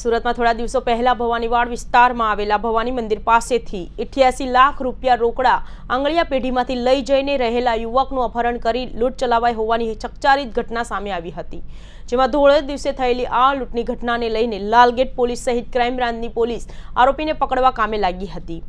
સુરતમાં થોડા દિવસો પહેલા ભવાનીવાડ વિસ્તારમાં આવેલા ભવાની મંદિર પાસેથી ઇઠ્યાસી લાખ રૂપિયા રોકડા આંગળીયા પેઢીમાંથી લઈ જઈને રહેલા યુવકનું અપહરણ કરી લૂંટ ચલાવાઈ હોવાની ચકચારિત ઘટના સામે આવી હતી. જેમાં ધોળે દિવસે થયેલી આ લૂંટની ઘટનાને લઈને લાલગેટ પોલીસ સહિત ક્રાઇમ બ્રાન્ચની પોલીસ આરોપીને પકડવા કામે લાગી હતી.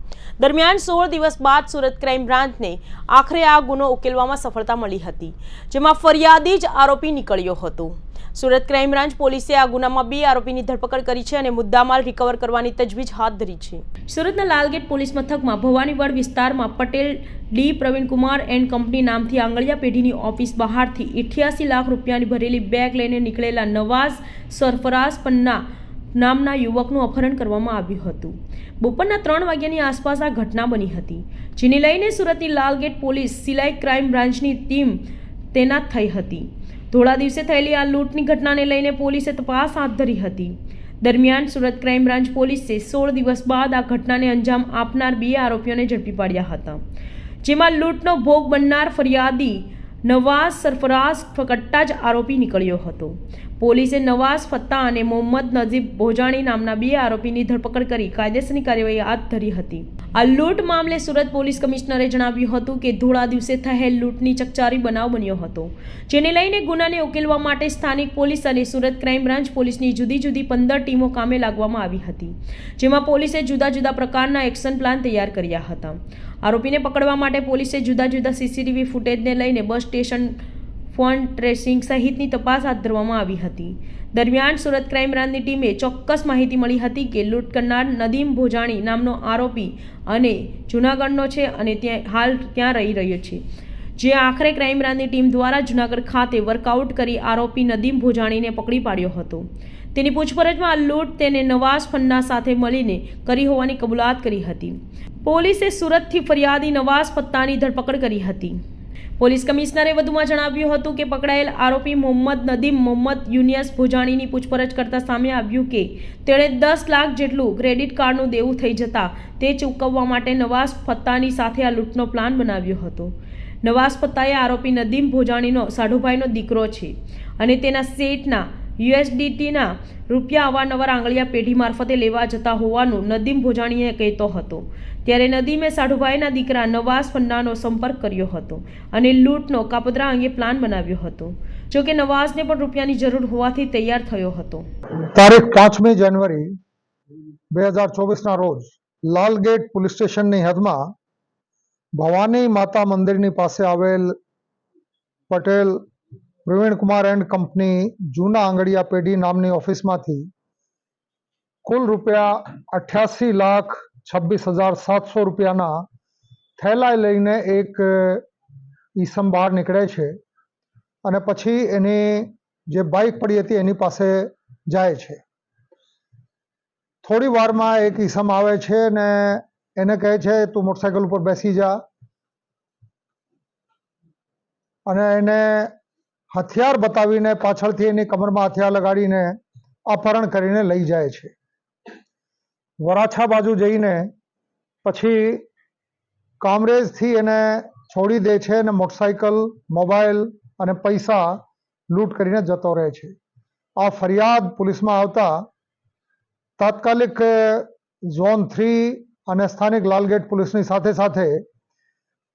દરમિયાન સોળ દિવસ બાદ સુરત ક્રાઇમ બ્રાન્ચને આખરે આ ગુનો ઉકેલવામાં સફળતા મળી હતી, જેમાં ફરિયાદી જ આરોપી નીકળ્યો હતો. સુરત ક્રાઇમ બ્રાન્ચ પોલીસે આ ગુનામાં બે આરોપીની ધરપકડ કરી છે અને મુદ્દામાલ રિકવર કરવાની તજવીજ હાથ ધરી છે. સુરતના લાલગેટ પોલીસ મથકમાં ભવાનીવાડ વિસ્તારમાં Patel D Pravinkumar and company નામથી આંગળિયા પેઢીની ઓફિસ બહારથી ઇઠ્યાસી લાખ રૂપિયાની ભરેલી બેગ લઈને નીકળેલા નવાઝ સરફરાઝ પન્ના નામના યુવકનું અપહરણ કરવામાં આવ્યું હતું. બપોરના ત્રણ વાગ્યાની આસપાસ આ ઘટના બની હતી, જેને લઈને સુરતની લાલગેટ પોલીસ સિલાઈ ક્રાઇમ બ્રાન્ચની ટીમ તૈનાત થઈ હતી. ધોળા દિવસે થયેલી આ લૂંટની ઘટનાને લઈને પોલીસે તપાસ હાથ ધરી હતી. દરમિયાન સુરત ક્રાઇમ બ્રાન્ચ પોલીસે સોળ દિવસ બાદ આ ઘટનાને અંજામ આપનાર બે આરોપીઓને ઝડપી પાડ્યા હતા. જેમાં લૂંટનો ભોગ બનનાર ફરિયાદી નવાઝ સરફરાઝ ફકટ્ટા જ આરોપી નીકળ્યો હતો. પોલીસે નવાઝ ફત્તા અને મોહમ્મદ નજીબ ભોજાણી નામના બે આરોપીની ધરપકડ કરી કાયદેસરની કાર્યવાહી હાથ ધરી હતી. આ લૂંટ મામલે સુરત પોલીસ કમિશનરે જણાવ્યું હતું કે ધોળા દિવસે થયેલ લૂંટની ચકચારી બનાવ બન્યો હતો, જેને લઈને ગુનાને ઉકેલવા માટે સ્થાનિક પોલીસ અને સુરત ક્રાઇમ બ્રાન્ચ પોલીસની જુદી જુદી પંદર ટીમો કામે લાગવામાં આવી હતી, જેમાં પોલીસે જુદા જુદા પ્રકારના એક્શન પ્લાન તૈયાર કર્યા હતા. આરોપીને પકડવા માટે પોલીસે જુદા જુદા સીસીટીવી ફૂટેજને લઈને બસ સ્ટેશન ફોન ટ્રેસિંગ સહિતની તપાસ હાથ ધરવામાં આવી હતી. દરમિયાન સુરત ક્રાઇમ બ્રાન્ચની ટીમે ચોક્કસ માહિતી મળી હતી કે લૂંટ કરનાર નદીમ ભોજાણી નામનો આરોપી અને જૂનાગઢનો છે અને ત્યાં હાલ ત્યાં રહી રહ્યો છે. જે આખરે ક્રાઇમ બ્રાન્ચની ટીમ દ્વારા જૂનાગઢ ખાતે વર્કઆઉટ કરી આરોપી નદીમ ભોજાણીને પકડી પાડ્યો હતો. તેની પૂછપરછમાં લૂંટ તેને નવાઝ ફન્ના સાથે મળીને કરી હોવાની કબૂલાત કરી હતી. પોલીસે સુરતથી ફરિયાદી નવાઝ પત્તાની ધરપકડ કરી હતી. પોલીસ કમિશનરે વધુમાં જણાવ્યું હતું કે પકડાયેલ આરોપી મોહમ્મદ નદીમ મોહમ્મદ યુનિયસ ભોજાણીની પૂછપરછ કરતા સામે આવ્યું કે તેણે દસ લાખ જેટલું ક્રેડિટ કાર્ડનું દેવું થઈ જતા તે ચૂકવવા માટે નવાઝ ફત્તાની સાથે આ લૂંટનો પ્લાન બનાવ્યો હતો. નવાઝ ફત્તાએ આરોપી નદીમ ભોજાણીનો, સાઢુભાઈનો દીકરો છે અને તેના સેટના યુએસડીટીના રૂપિયા અવારનવાર આંગળીયા પેઢી મારફતે લેવા જતા હોવાનું નદીમ ભોજાણીએ કહેતો હતો. ત્યારે નદીમે સાઢુભાઈના દીકરા નવાઝ ફન્નાનો સંપર્ક કર્યો હતો અને લૂંટનો કાપદરા અંગે પ્લાન બનાવ્યો હતો. જો કે નવાઝને પણ રૂપિયાની જરૂર હોવાથી તૈયાર થયો હતો. તારીખ પાંચમી જાન્યુઆરી બે હજાર ચોવીસના રોજ લાલગેટ પોલીસ સ્ટેશનની હદમાં ભવાની માતા મંદિરની પાસે આવેલ પટેલ પ્રવીણકુમાર એન્ડ કંપની જૂના આંગડિયા પેઢી નામની ઓફિસમાંથી કુલ રૂપિયા અઠ્યાસી લાખ છવ્વીસ હજાર સાતસો રૂપિયાના થેલાય લઈને એક ઈસમ બહાર નીકળે છે અને પછી એની જે બાઇક પડી હતી એની પાસે જાય છે. થોડી વારમાં એક ઈસમ આવે છે ને એને કહે છે, તું મોટરસાયકલ ઉપર બેસી જા. અને એને હથિયાર બતાવીને પાછળથી એની કમરમાં હથિયાર લગાડીને અપહરણ કરીને લઈ જાય છે. વરાછા બાજુ જઈને પછી કામરેજથી એને છોડી દે છે અને મોટરસાઇકલ મોબાઈલ અને પૈસા લૂંટ કરીને જતો રહે છે. આ ફરિયાદ પોલીસમાં આવતા તાત્કાલિક ઝોન થ્રી અને સ્થાનિક લાલગેટ પોલીસની સાથે સાથે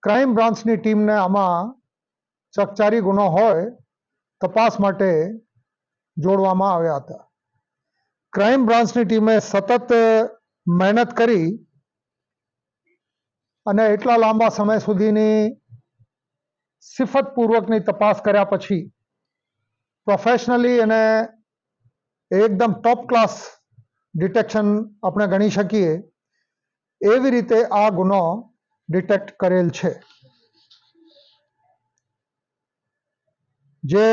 ક્રાઇમ બ્રાન્ચની ટીમને આમાં ચકચારી ગુનો હોય, તપાસ માટે જોડવામાં આવ્યા હતા. ક્રાઇમ બ્રાન્ચની ટીમે સતત મહેનત કરી અને એટલા લાંબા સમય સુધીની સિફતપૂર્વકની તપાસ કર્યા પછી પ્રોફેશનલી અને એકદમ ટોપ ક્લાસ ડિટેક્શન આપણે ગણી શકીએ એવી રીતે આ ગુનો ડિટેક્ટ કરેલ છે. જે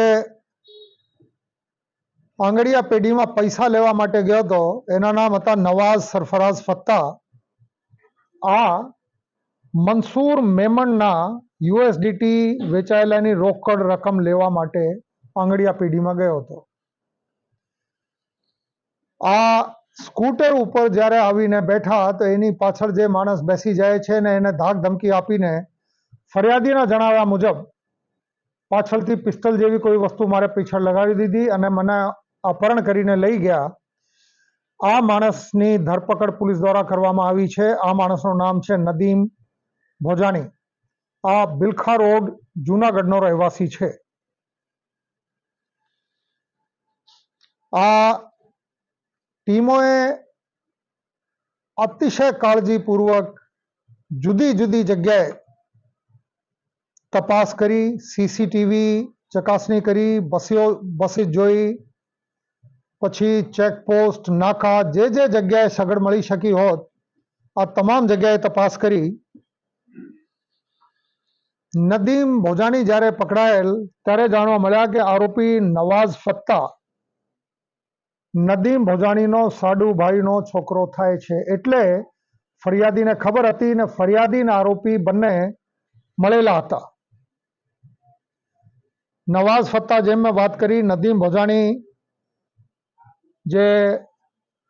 આંગળીયા પેઢીમાં પૈસા લેવા માટે ગયો હતો. એના નામ હતા નવાઝ સરફરાઝ ફત્તા. આ મનસુર મેમણના યુએસડીટી વેચાયેલાની રોકડ રકમ લેવા માટે આંગળીયા પેઢીમાં ગયો હતો. આ સ્કૂટર ઉપર જ્યારે આવીને બેઠા તો એની પાછળ જે માણસ બેસી જાય છે ને એને ધાક ધમકી આપીને ફરિયાદીના જણાવ્યા મુજબ પાછળથી પિસ્તલ જેવી કોઈ વસ્તુ મારે પીછળ લગાવી દીધી અને મને અપહરણ કરીને લઈ ગયા. આ માણસની ધરપકડ પોલીસ દ્વારા કરવામાં આવી છે. આ માણસનું નામ છે નદીમ ભોજાણી. આ બિલખા રોડ જુનાગઢનો રહેવાસી છે. આ ટીમોએ અતિશય કાળજીપૂર્વક જુદી જુદી જગ્યાએ તપાસ કરી સીસીટીવી ચકાસણી કરી, બસીઓ, બસીસ જોઈ પછી ચેકપોસ્ટ, નાકા, જે જે જગ્યાએ સગડ મળી શકી હોત, આ તમામ જગ્યાએ તપાસ કરી. નદીમ ભોજાણી જ્યારે પકડાયેલ, ત્યારે જાણવા મળ્યા કે આરોપી નવાઝ ફત્તા નદીમ ભોજાણીનો સાડુભાઈનો છોકરો થાય છે. એટલે ફરિયાદીને ખબર હતી ને ફરિયાદીને આરોપી બંને મળેલા હતા. નવાઝ ફત્તા જેમ મેં વાત કરી, નદીમ ભોજાણી જે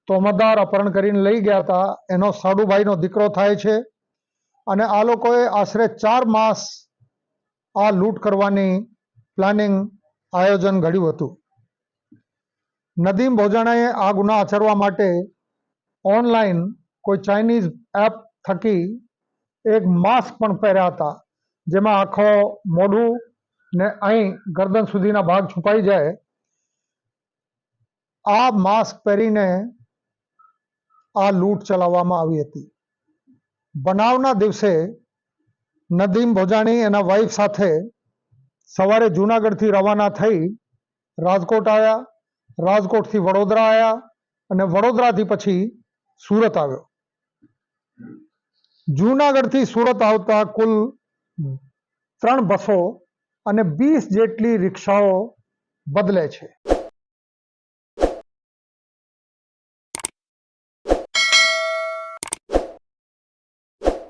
તોમતદાર અપહરણ કરીને લઈ ગયા હતા, એનો સાડુભાઈનો દીકરો થાય છે. અને આ લોકોએ આશરે ચાર માસ આ લૂંટ કરવાની પ્લાનિંગ આયોજન ઘડ્યું હતું. નદીમ ભોજાણાએ આ ગુના આચરવા માટે ઓનલાઈન કોઈ ચાઇનીઝ એપ થકી એક માસ્ક પણ પહેર્યા હતા, જેમાં આખો મોઢું ને અહીં ગરદન સુધીના ભાગ છુપાઈ જાય આ માસ્ક પહેરીને આ લૂંટ ચલાવવામાં આવી હતી. બનાવના દિવસે નદીમ ભોજાણી એના વાઈફ સાથે સવારે જૂનાગઢથી રવાના થઈ રાજકોટ આવ્યા. રાજકોટથી વડોદરા આવ્યા અને વડોદરાથી પછી સુરત આવ્યો. જૂનાગઢથી સુરત આવતા કુલ ત્રણ બસો અને વીસ જેટલી રિક્ષાઓ બદલે છે.